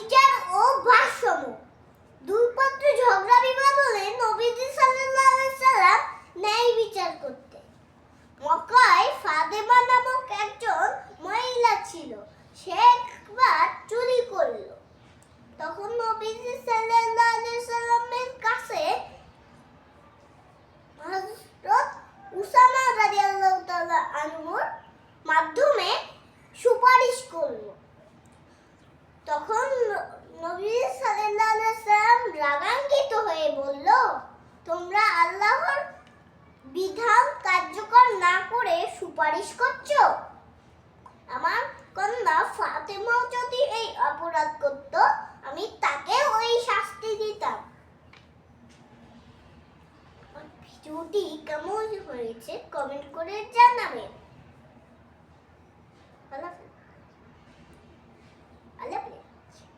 বিচার ও ভারসাম্য। ঝগড়া বিবাদ হলে নবীজি সাল্লাল্লাহু সাল্লাম ন্যায় বিচার মক্কায় নামক একজন মহিলা ছিল। সে একবার চুরি করল। তখন নবীজি সাল্লাল্লাহু সাল্লামের কাছে হযরত উসামা রাদিয়াল্লাহু তাআলা আনহুর মাধ্যমে সুপারিশ করল। তখন নবী সাল্লাম রাগান্বিত হয়ে বলল, তোমরা আল্লাহর বিধান কার্যকর না করে সুপারিশ করছ? আমার কন্যা ফাতেমাও যদি এই অপরাধ করত, আমি তাকে ওই শাস্তি দিতাম। ভিডিওটি কেমন হয়েছে কমেন্ট করে জানাবেন।